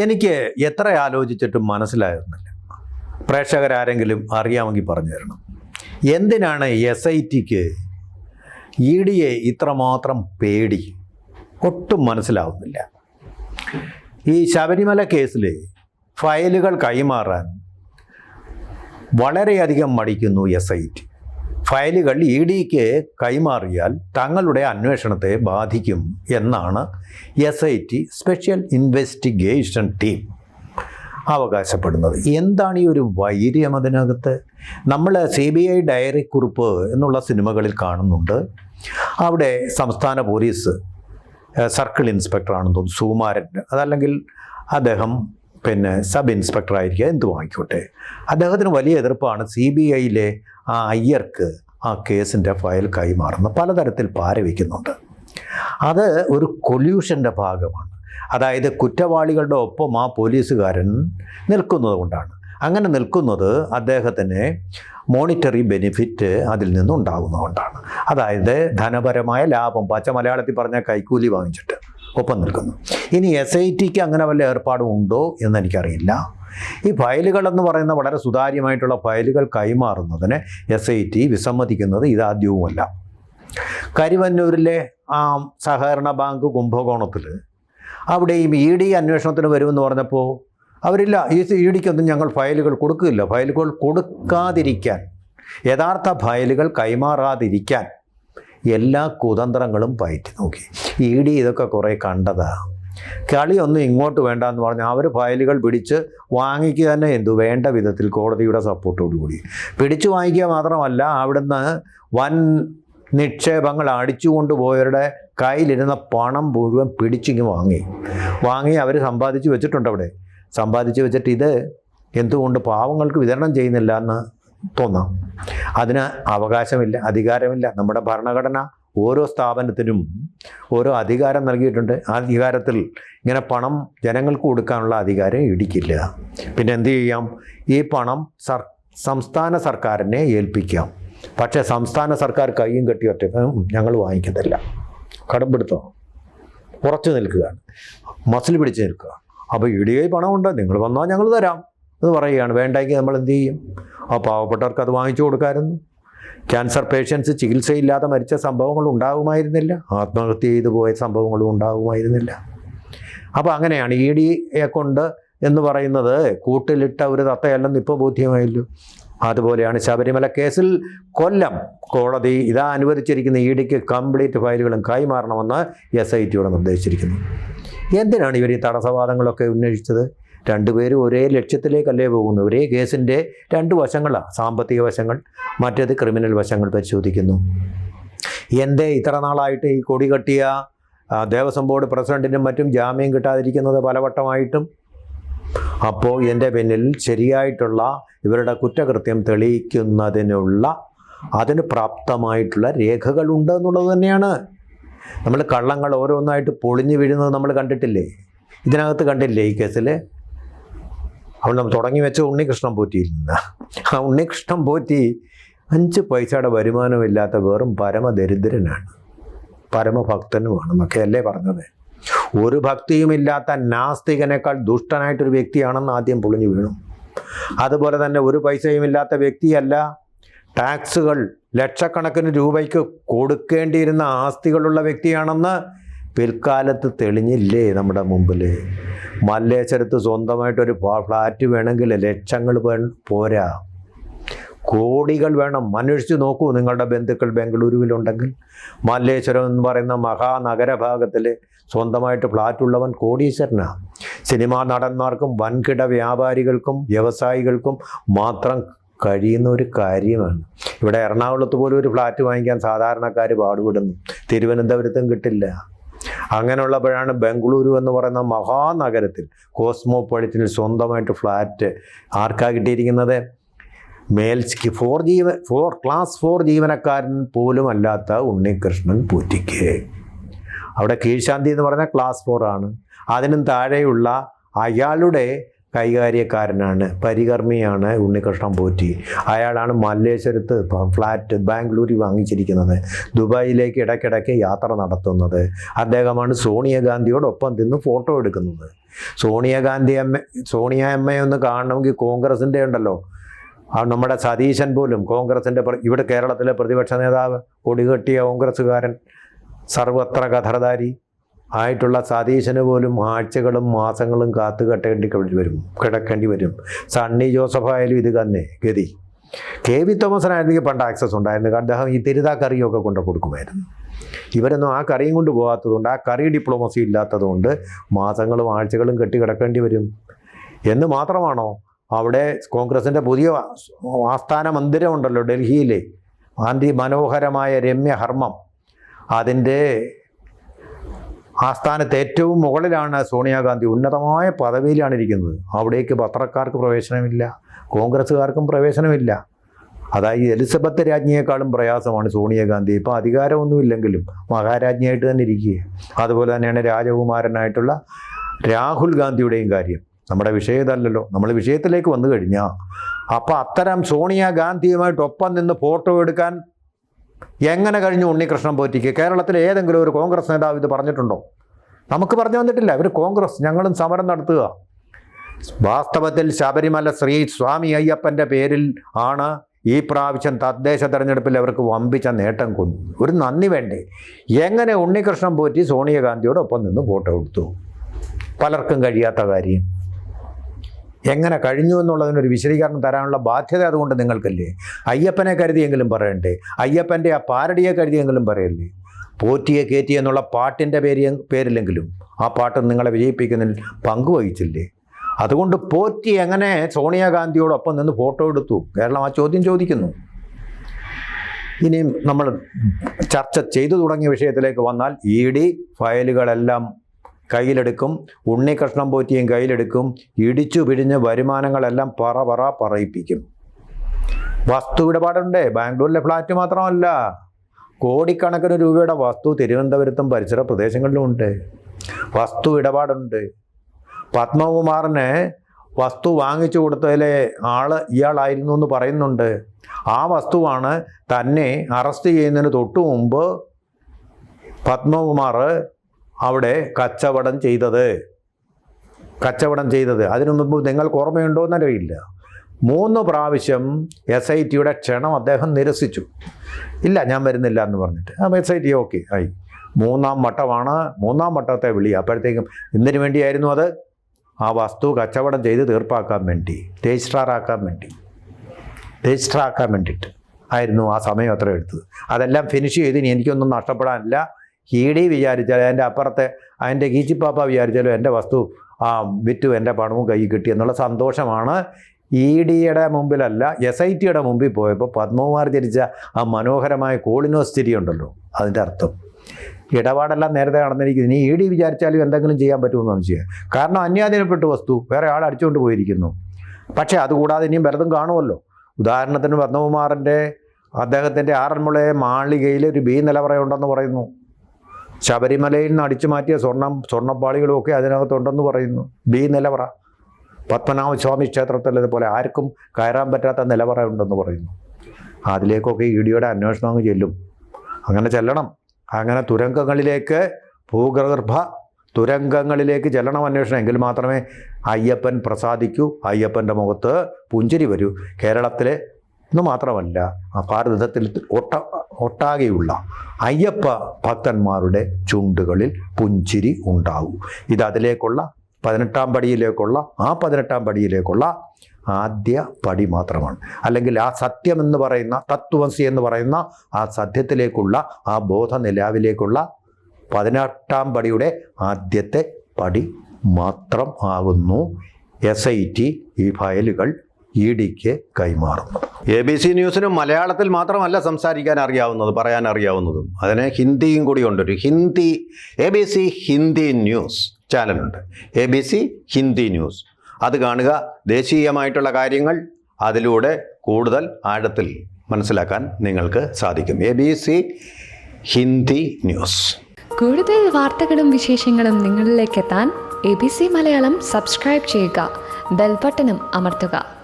എനിക്ക് എത്ര ആലോചിച്ചിട്ടും മനസ്സിലായിരുന്നില്ല. പ്രേക്ഷകരാരെങ്കിലും അറിയാമെങ്കിൽ പറഞ്ഞു തരണം. എന്തിനാണ് എസ് ഐ ടിക്ക് ഇ ഡിയെ ഇത്രമാത്രം പേടി? ഒട്ടും മനസ്സിലാവുന്നില്ല. ഈ ശബരിമല കേസിൽ ഫയലുകൾ കൈമാറാൻ വളരെയധികം മടിക്കുന്നു എസ് ഐ ടി ഫയലുകൾ ഇ ഡിക്ക് കൈമാറിയാൽ തങ്ങളുടെ അന്വേഷണത്തെ ബാധിക്കും എന്നാണ് S I T special investigation team അവകാശപ്പെടുന്നത്. എന്താണ് ഈ ഒരു വൈര്യം അതിനകത്ത്? നമ്മൾ സി ബി ഐ ഡയറി കുറിപ്പ് എന്നുള്ള സിനിമകളിൽ കാണുന്നുണ്ട്. അവിടെ സംസ്ഥാന പോലീസ് സർക്കിൾ ഇൻസ്പെക്ടറാണെന്ന് തോന്നുന്നു സുകുമാരൻ. അതല്ലെങ്കിൽ അദ്ദേഹം പിന്നെ സബ് ഇൻസ്പെക്ടർ ആയിരിക്കുക എന്ത് വാങ്ങിക്കോട്ടെ അദ്ദേഹത്തിന് വലിയ എതിർപ്പാണ് സി ബി ഐയിലെ ആ അയ്യർക്ക് ആ കേസിന്റെ ഫയൽ കൈമാറുന്ന. പലതരത്തിൽ പാരവയ്ക്കുന്നുണ്ട് അത് ഒരു കൊല്യൂഷന്റെ ഭാഗമാണ്. അതായത് കുറ്റവാളികളുടെ ഒപ്പം ആ പോലീസുകാരൻ നിൽക്കുന്നത് കൊണ്ടാണ്. അങ്ങനെ നിൽക്കുന്നത് അദ്ദേഹത്തിന് മോണിറ്ററി ബെനിഫിറ്റ് അതിൽ നിന്നുണ്ടാകുന്നതുകൊണ്ടാണ് അതായത് ധനപരമായ ലാഭം പച്ച മലയാളത്തിൽ പറഞ്ഞ കൈക്കൂലി വാങ്ങിച്ചിട്ട് ഒപ്പം നിൽക്കുന്നു. ഇനി എസ് ഐ ടിക്ക് അങ്ങനെ വല്ല ഏർപ്പാടും ഉണ്ടോ എന്ന് എനിക്കറിയില്ല. ഈ ഫയലുകൾ എന്ന് പറയുന്ന വളരെ സുതാര്യമായിട്ടുള്ള ഫയലുകൾ കൈമാറുന്നതിന് എസ് ഐ ടി വിസമ്മതിക്കുന്നത് ഇതാദ്യവുമല്ല കരുവന്നൂരിലെ ആ സഹകരണ ബാങ്ക് കുംഭകോണത്തിൽ അവിടെയും ഇ ഡി അന്വേഷണത്തിന് വരുമെന്ന് പറഞ്ഞപ്പോൾ അവരില്ല ഈ ഇ ഡിക്കൊന്നും ഞങ്ങൾ ഫയലുകൾ കൊടുക്കില്ല ഫയലുകൾ കൊടുക്കാതിരിക്കാൻ യഥാർത്ഥ ഫയലുകൾ കൈമാറാതിരിക്കാൻ എല്ലാ കുതന്ത്രങ്ങളും പയറ്റി നോക്കി. ഇ ഡി ഇതൊക്കെ കുറേ കണ്ടതാ. കളിയൊന്നും ഇങ്ങോട്ട് വേണ്ട എന്ന് പറഞ്ഞാൽ അവർ ഫയലുകൾ പിടിച്ച് വാങ്ങിക്കുക തന്നെ എന്തു? വേണ്ട വിധത്തിൽ കോടതിയുടെ സപ്പോർട്ടോടുകൂടി പിടിച്ചു വാങ്ങിക്കുക മാത്രമല്ല അവിടുന്ന് വൻ നിക്ഷേപങ്ങൾ അടിച്ചു കൊണ്ടുപോയവരുടെ കയ്യിലിരുന്ന പണം മുഴുവൻ പിടിച്ചിങ്ങ് വാങ്ങി. വാങ്ങി അവർ സമ്പാദിച്ച് വെച്ചിട്ടുണ്ട് അവിടെ. സമ്പാദിച്ച് വെച്ചിട്ട് ഇത് എന്തുകൊണ്ട് പാവങ്ങൾക്ക് വിതരണം ചെയ്യുന്നില്ല എന്ന് തോന്നാം. അതിന് അവകാശമില്ല അധികാരമില്ല. നമ്മുടെ ഭരണഘടന ഓരോ സ്ഥാപനത്തിനും ഓരോ അധികാരം നൽകിയിട്ടുണ്ട്. ആ അധികാരത്തിൽ ഇങ്ങനെ പണം ജനങ്ങൾക്ക് കൊടുക്കാനുള്ള അധികാരം ഇടിക്കില്ല. പിന്നെ എന്ത് ചെയ്യാം? ഈ പണം സർ സംസ്ഥാന സർക്കാരിനെ ഏൽപ്പിക്കാം. പക്ഷേ സംസ്ഥാന സർക്കാർ കൈയും കെട്ടി ഒറ്റ ഞങ്ങൾ വാങ്ങിക്കുന്നില്ല കടമ്പെടുത്തോ ഉറച്ചു നിൽക്കുകയാണ്. മസിൽ പിടിച്ച് നിൽക്കുക. അപ്പോൾ പണം പണമുണ്ട്. നിങ്ങൾ വന്നാൽ ഞങ്ങൾ തരാം എന്ന് പറയുകയാണ്. വേണ്ടെങ്കിൽ നമ്മൾ എന്ത് ചെയ്യും? ആ പാവപ്പെട്ടവർക്ക് അത് വാങ്ങിച്ചു കൊടുക്കാമായിരുന്നു. ക്യാൻസർ പേഷ്യൻസ് ചികിത്സയില്ലാതെ മരിച്ച സംഭവങ്ങൾ ഉണ്ടാകുമായിരുന്നില്ല. ആത്മഹത്യ ചെയ്തു പോയ സംഭവങ്ങളും ഉണ്ടാകുമായിരുന്നില്ല. അപ്പോൾ അങ്ങനെയാണ് ഇ ഡിയെ കൊണ്ട് എന്ന് പറയുന്നത് കൂട്ടിലിട്ട ഒരു തത്തയല്ലെന്ന് ഇപ്പോൾ ബോധ്യമായല്ലോ. അതുപോലെയാണ് ശബരിമല കേസിൽ കൊല്ലം കോടതി ഇതാ അനുവദിച്ചിരിക്കുന്ന ഇ ഡിക്ക് കംപ്ലീറ്റ് ഫയലുകളും കൈമാറണമെന്ന് എസ് ഐ ടിയോട് നിർദ്ദേശിച്ചിരിക്കുന്നു. എന്തിനാണ് ഇവർ ഈ തടസ്സവാദങ്ങളൊക്കെ ഉന്നയിച്ചത്? രണ്ടുപേരും ഒരേ ലക്ഷ്യത്തിലേക്കല്ലേ പോകുന്നത്? ഒരേ കേസിന്റെ രണ്ട് വശങ്ങളാണ് സാമ്പത്തിക വശങ്ങൾ മറ്റേത് ക്രിമിനൽ വശങ്ങൾ പരിശോധിക്കുന്നു. എന്തേ ഇത്ര നാളായിട്ട് ഈ കൊടി കെട്ടിയ ദേവസ്വം ബോർഡ് പ്രസിഡന്റിനും മറ്റും ജാമ്യം കിട്ടാതിരിക്കുന്നത് പലവട്ടമായിട്ടും? അപ്പോൾ ഇതിന്റെ പിന്നിൽ ശരിയായിട്ടുള്ള ഇവരുടെ കുറ്റകൃത്യം തെളിയിക്കുന്നതിനുള്ള അതിന് പ്രാപ്തമായിട്ടുള്ള രേഖകളുണ്ട് എന്നുള്ളത് തന്നെയാണ്. നമ്മൾ കള്ളങ്ങൾ ഓരോന്നായിട്ട് പൊളിഞ്ഞു വീഴുന്നത് നമ്മൾ കണ്ടിട്ടില്ലേ? ഇതിനകത്ത് കണ്ടില്ലേ ഈ കേസിൽ നമ്മൾ തുടങ്ങി വെച്ച ഉണ്ണികൃഷ്ണൻ പോറ്റിയിൽ നിന്ന്. ആ ഉണ്ണികൃഷ്ണൻ പോറ്റി അഞ്ച് പൈസയുടെ വരുമാനമില്ലാത്ത വെറും പരമദരിദ്രനാണ്. പരമഭക്തനുമാണെന്നൊക്കെ അല്ലേ പറഞ്ഞത്. ഒരു ഭക്തിയുമില്ലാത്ത നാസ്തികനേക്കാൾ ദുഷ്ടനായിട്ടൊരു വ്യക്തിയാണെന്ന് ആദ്യം പൊളിഞ്ഞു വീണു. അതുപോലെ തന്നെ ഒരു പൈസയുമില്ലാത്ത വ്യക്തിയല്ല ടാക്സുകൾ ലക്ഷക്കണക്കിന് രൂപയ്ക്ക് കൊടുക്കേണ്ടിയിരുന്ന ആസ്തികളുള്ള വ്യക്തിയാണെന്ന് പിൽക്കാലത്ത് തെളിഞ്ഞില്ലേ നമ്മുടെ മുമ്പിൽ മല്ലേശ്വരത്ത് സ്വന്തമായിട്ടൊരു ഫ്ലാറ്റ് വേണമെങ്കിൽ ലക്ഷങ്ങൾ പോരാ. കോടികൾ വേണം. അന്വേഷിച്ച് നോക്കൂ നിങ്ങളുടെ ബന്ധുക്കൾ ബംഗളൂരുവിലുണ്ടെങ്കിൽ. മല്ലേശ്വരം എന്ന് പറയുന്ന മഹാനഗരഭാഗത്തിൽ സ്വന്തമായിട്ട് ഫ്ലാറ്റ് ഉള്ളവൻ കോടീശ്വരനാണ് സിനിമാ നടന്മാർക്കും വൻകിട വ്യാപാരികൾക്കും വ്യവസായികൾക്കും മാത്രം കഴിയുന്ന ഒരു കാര്യമാണ്. ഇവിടെ എറണാകുളത്ത് പോലും ഒരു ഫ്ലാറ്റ് വാങ്ങിക്കാൻ സാധാരണക്കാർ പാടുപെടുന്നു. തിരുവനന്തപുരത്തും കിട്ടില്ല. അങ്ങനെയുള്ളപ്പോഴാണ് ബംഗളൂരു എന്ന് പറയുന്ന മഹാനഗരത്തിൽ കോസ്മോപൊളിറ്റനിൽ സ്വന്തമായിട്ട് ഫ്ലാറ്റ് ആർക്കാ കിട്ടിയിരിക്കുന്നത്? മേൽ ഫോർ ജീവ ഫോർ ക്ലാസ് ഫോർ ജീവനക്കാരൻ പോലും അല്ലാത്ത ഉണ്ണികൃഷ്ണൻ പൂറ്റിക്ക്. അവിടെ കീഴ്ശാന്തി എന്ന് പറഞ്ഞാൽ ക്ലാസ് ഫോർ ആണ്. അതിനും താഴെയുള്ള അയാളുടെ കൈകാര്യക്കാരനാണ് പരികർമ്മിയാണ് ഉണ്ണികൃഷ്ണൻ പോറ്റി. അയാളാണ് മല്ലേശ്വരത്ത് ഫ്ലാറ്റ് ബാംഗ്ലൂരിൽ വാങ്ങിച്ചിരിക്കുന്നത് ദുബായിലേക്ക് ഇടയ്ക്കിടയ്ക്ക് യാത്ര നടത്തുന്നത്. അദ്ദേഹമാണ് സോണിയാഗാന്ധിയോടൊപ്പം നിന്ന് ഫോട്ടോ എടുക്കുന്നത്. സോണിയാഗാന്ധി അമ്മ സോണിയ അമ്മയെ ഒന്ന് കാണണമെങ്കിൽ കോൺഗ്രസിന്റെ ഉണ്ടല്ലോ. നമ്മുടെ സതീശൻ പോലും കോൺഗ്രസിന്റെ ഇവിടെ കേരളത്തിലെ പ്രതിപക്ഷ നേതാവ് കൊടികെട്ടിയ കോൺഗ്രസ്സുകാരൻ സർവത്ര കഥർധാരി ആയിട്ടുള്ള സതീശന് പോലും ആഴ്ചകളും മാസങ്ങളും കാത്തു കെട്ടേണ്ടി വരും കിടക്കേണ്ടി വരും. സണ്ണി ജോസഫ് ആയാലും ഇത് തന്നെ ഗതി. കെ വി തോമസിനായിരുന്നെങ്കിൽ പണ്ട് ആക്സസ് ഉണ്ടായിരുന്നു. അദ്ദേഹം ഈ തിരുതാ കറിയൊക്കെ കൊണ്ട് കൊടുക്കുമായിരുന്നു. ഇവരൊന്നും ആ കറിയും കൊണ്ട് പോകാത്തതുകൊണ്ട് ആ കറി ഡിപ്ലോമസി ഇല്ലാത്തതുകൊണ്ട് മാസങ്ങളും ആഴ്ചകളും കെട്ടി കിടക്കേണ്ടി വരും. എന്ന് മാത്രമാണോ അവിടെ കോൺഗ്രസിന്റെ പുതിയ ആസ്ഥാന മന്ദിരമുണ്ടല്ലോ ഡൽഹിയിലെ അതി മനോഹരമായ രമ്യ ഹർമ്മം. അതിന്റെ ആസ്ഥാനത്ത് ഏറ്റവും മുകളിലാണ് സോണിയാഗാന്ധി ഉന്നതമായ പദവിയിലാണ് ഇരിക്കുന്നത്. അവിടേക്ക് പത്രക്കാർക്ക് പ്രവേശനമില്ല. കോൺഗ്രസ്സുകാർക്കും പ്രവേശനമില്ല. അതായത് എലിസബത്ത് രാജ്ഞിയേക്കാളും പ്രയാസമാണ് സോണിയാഗാന്ധി ഇപ്പോൾ അധികാരമൊന്നുമില്ലെങ്കിലും മഹാരാജ്ഞിയായിട്ട് തന്നെ ഇരിക്കുക അതുപോലെ തന്നെയാണ് രാജകുമാരനായിട്ടുള്ള രാഹുൽ ഗാന്ധിയുടെയും കാര്യം. നമ്മുടെ വിഷയതല്ലോ ഇതല്ലല്ലോ നമ്മൾ വിഷയത്തിലേക്ക് വന്നു കഴിഞ്ഞാൽ അപ്പോൾ അത്തരം സോണിയാഗാന്ധിയുമായിട്ട് ഒപ്പം നിന്ന് ഫോട്ടോ എടുക്കാൻ എങ്ങനെ കഴിഞ്ഞു ഉണ്ണികൃഷ്ണൻ പോറ്റിക്ക്? കേരളത്തിലെ ഏതെങ്കിലും ഒരു കോൺഗ്രസ് നേതാവ് ഇത് പറഞ്ഞിട്ടുണ്ടോ? നമുക്ക് പറഞ്ഞു വന്നിട്ടില്ല ഇവർ കോൺഗ്രസ് ഞങ്ങളും സമരം നടത്തുക. വാസ്തവത്തിൽ ശബരിമല ശ്രീ സ്വാമി അയ്യപ്പന്റെ പേരിൽ ആണ് ഈ പ്രാവശ്യം തദ്ദേശ തെരഞ്ഞെടുപ്പിൽ അവർക്ക് വമ്പിച്ച നേട്ടം കൊണ്ടു ഒരു നന്ദി വേണ്ടേ? എങ്ങനെ ഉണ്ണികൃഷ്ണൻ പോറ്റി സോണിയാഗാന്ധിയോടൊപ്പം നിന്ന് ഫോട്ടോ എടുത്തു പലർക്കും കഴിയാത്ത കാര്യം. എങ്ങനെ കഴിഞ്ഞു എന്നുള്ളതിനൊരു വിശദീകരണം തരാനുള്ള ബാധ്യത അതുകൊണ്ട് നിങ്ങൾക്കല്ലേ? അയ്യപ്പനെ കരുതിയെങ്കിലും പറയണ്ടേ? അയ്യപ്പന്റെ ആ പാരടിയെ കരുതിയെങ്കിലും പറയല്ലേ? പോറ്റിയെ കയറ്റി എന്നുള്ള പാട്ടിന്റെ പേര് പേരില്ലെങ്കിലും ആ പാട്ട് നിങ്ങളെ വിജയിപ്പിക്കുന്നതിൽ പങ്കുവഹിച്ചില്ലേ? അതുകൊണ്ട് പോറ്റി എങ്ങനെ സോണിയാഗാന്ധിയോടൊപ്പം നിന്ന് ഫോട്ടോ എടുത്തു? കേരളം ആ ചോദ്യം ചോദിക്കുന്നു. ഇനിയും നമ്മൾ ചർച്ച ചെയ്തു തുടങ്ങിയ വിഷയത്തിലേക്ക് വന്നാൽ ഇ ഡി ഫയലുകളെല്ലാം കയ്യിലെടുക്കും ഉണ്ണികൃഷ്ണൻ പോറ്റിയും കയ്യിലെടുക്കും ഇടിച്ചു പിഴിഞ്ഞ് വരുമാനങ്ങളെല്ലാം പറ പറ പറയിപ്പിക്കും. വസ്തു ഇടപാടുണ്ട്. ബാംഗ്ലൂരിലെ ഫ്ലാറ്റ് മാത്രമല്ല കോടിക്കണക്കിന് രൂപയുടെ വസ്തു തിരുവനന്തപുരത്തും പരിസര പ്രദേശങ്ങളിലും ഉണ്ട്. വസ്തു ഇടപാടുണ്ട്. പത്മകുമാറിന് വസ്തു വാങ്ങിച്ചു കൊടുത്തതിലെ ആൾ ഇയാളായിരുന്നു എന്ന് പറയുന്നുണ്ട്. ആ വസ്തുവാണ് തന്നെ അറസ്റ്റ് ചെയ്യുന്നതിന് തൊട്ടു മുമ്പ് പത്മകുമാർ അവിടെ കച്ചവടം ചെയ്തത്. കച്ചവടം ചെയ്തത്. അതിനു മുമ്പ് നിങ്ങൾക്ക് ഓർമ്മയുണ്ടോ എന്നറിയില്ല. മൂന്ന് പ്രാവശ്യം എസ് ഐ ടിയുടെ ക്ഷണം അദ്ദേഹം നിരസിച്ചു. ഇല്ല ഞാൻ വരുന്നില്ല എന്ന് പറഞ്ഞിട്ട്. അപ്പം എസ് ഐ ടി ഓക്കെ ആയി. മൂന്നാം വട്ടമാണ് മൂന്നാം വട്ടത്തെ വിളി. അപ്പോഴത്തേക്കും എന്തിനു വേണ്ടിയായിരുന്നു അത്? ആ വസ്തു കച്ചവടം ചെയ്ത് തീർപ്പാക്കാൻ വേണ്ടി രജിസ്ട്രാറാക്കാൻ വേണ്ടി. രജിസ്റ്റർ ആക്കാൻ വേണ്ടിയിട്ട്. ആയിരുന്നു ആ സമയം അത്ര എടുത്തത്. അതെല്ലാം ഫിനിഷ് ചെയ്ത് ഇനി എനിക്കൊന്നും നഷ്ടപ്പെടാനില്ല. ഇ ഡി വിചാരിച്ചാൽ അതിന്റെ അപ്പുറത്തെ അതിന്റെ കീച്ചിപ്പാപ്പ വിചാരിച്ചാലും എന്റെ വസ്തു ആ വിറ്റു എന്റെ പണവും കൈ കിട്ടി എന്നുള്ള സന്തോഷമാണ്. ഇ ഡിയുടെ മുമ്പിലല്ല എസ് ഐ ടിയുടെ മുമ്പിൽ പോയപ്പോൾ പത്മകുമാർ ധരിച്ച ആ മനോഹരമായ കോളിനോസ്ഥിതി ഉണ്ടല്ലോ അതിന്റെ അർത്ഥം. ഇടപാടെല്ലാം നേരത്തെ നടന്നിരിക്കുന്നു ഇനി ഇ ഡി വിചാരിച്ചാലും എന്തെങ്കിലും ചെയ്യാൻ പറ്റുമെന്ന് ചെയ്യുക കാരണം അന്യാധീനപ്പെട്ട വസ്തു വേറെ ആൾ അടിച്ചുകൊണ്ട് പോയിരിക്കുന്നു. പക്ഷേ അതുകൂടാതെ ഇനിയും വെറുതും കാണുമല്ലോ. ഉദാഹരണത്തിന് പത്മകുമാറിന്റെ അദ്ദേഹത്തിന്റെ ആറന്മുളയെ മാളികയിൽ ഒരു ബി നിലവറയുണ്ടെന്ന് പറയുന്നു. ശബരിമലയിൽ നിന്ന് അടിച്ചു മാറ്റിയ സ്വർണം സ്വർണപ്പാളികളും ഒക്കെ അതിനകത്തുണ്ടെന്ന് പറയുന്നു. ബി നിലവറ. പത്മനാഭസ്വാമി ക്ഷേത്രത്തിൽ ഇതുപോലെ ആർക്കും കയറാൻ പറ്റാത്ത നിലവറ ഉണ്ടെന്ന് പറയുന്നു. അതിലേക്കൊക്കെ ഇ ഡിയുടെ അന്വേഷണം അങ്ങ് ചെല്ലും. അങ്ങനെ ചെല്ലണം. അങ്ങനെ തുരങ്കങ്ങളിലേക്ക് ഭൂഗർഭ തുരങ്കങ്ങളിലേക്ക് ചെല്ലണം അന്വേഷണം. എങ്കിൽ മാത്രമേ അയ്യപ്പൻ പ്രസാദിക്കൂ അയ്യപ്പന്റെ മുഖത്ത് പുഞ്ചിരി വരൂ. കേരളത്തിലെ എന്ന് മാത്രമല്ല ആ ഭാരതത്തിൽ ഒട്ട ഒട്ടാകെയുള്ള അയ്യപ്പ ഭക്തന്മാരുടെ ചുണ്ടുകളിൽ പുഞ്ചിരി ഉണ്ടാവും. ഇത് അതിലേക്കുള്ള പതിനെട്ടാം പടിയിലേക്കുള്ള ആ പതിനെട്ടാം പടിയിലേക്കുള്ള ആദ്യ പടി മാത്രമാണ്. അല്ലെങ്കിൽ ആ സത്യം എന്ന് പറയുന്ന തത്വമസി എന്ന് പറയുന്ന ആ സത്യത്തിലേക്കുള്ള ആ ബോധനിലാവിലേക്കുള്ള പതിനെട്ടാം പടിയുടെ ആദ്യത്തെ പടി മാത്രം ആകുന്നു. എസ് ഐ ടി ഈ ഫയലുകൾ ഇ ഡിക്ക് കൈമാറുന്നത് എ ബി സി ന്യൂസിന് മലയാളത്തിൽ മാത്രമല്ല സംസാരിക്കാൻ അറിയാവുന്നത് പറയാൻ അറിയാവുന്നതും. അതിന് ഹിന്ദിയും കൂടി ഉണ്ട്. ഒരു Hindi A B C Hindi news ചാനലുണ്ട്. A B C Hindi news. അത് കാണുക. ദേശീയമായിട്ടുള്ള കാര്യങ്ങൾ അതിലൂടെ കൂടുതൽ ആഴത്തിൽ മനസ്സിലാക്കാൻ നിങ്ങൾക്ക് സാധിക്കും. A B C Hindi news. കൂടുതൽ വാർത്തകളും വിശേഷങ്ങളും നിങ്ങളിലേക്ക് എത്താൻ A B C Malayalam subscribe ചെയ്യുക. ബെൽബട്ടനും അമർത്തുക.